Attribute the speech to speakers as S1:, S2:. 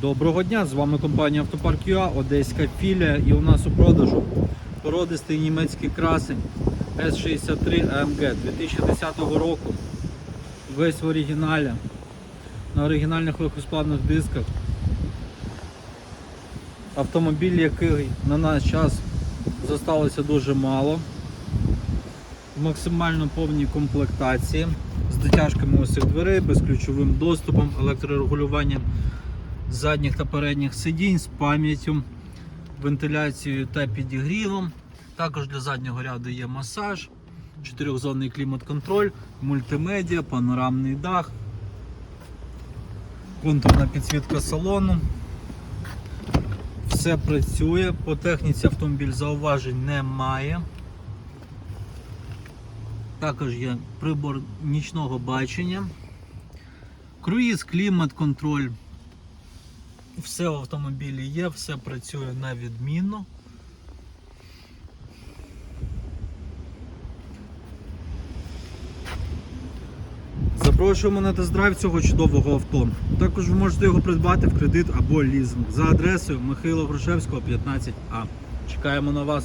S1: Доброго дня! З вами компанія Автопарк ЮА, Одеська філія і у нас у продажу породистий німецький красень S63 AMG 2010 року. Весь в оригіналі. На оригінальних легкосплавних дисках. Автомобіль, який на наш час зосталося дуже мало. В максимально повній комплектації з дотяжками усіх дверей, безключовим доступом, електрорегулюванням задніх та передніх сидінь з пам'яттю, вентиляцією та підігрівом. Також для заднього ряду є масаж, чотирьохзонний клімат-контроль, мультимедіа, панорамний дах, контурна підсвітка салону. Все працює, по техніці автомобіль зауважень немає. Також є прибор нічного бачення, круїз, клімат, контроль. Все в автомобілі є, все працює на відмінно. Запрошуємо на тест-драйв цього чудового авто. Також ви можете його придбати в кредит або лізинг за адресою Михайло Грушевського, 15А. Чекаємо на вас.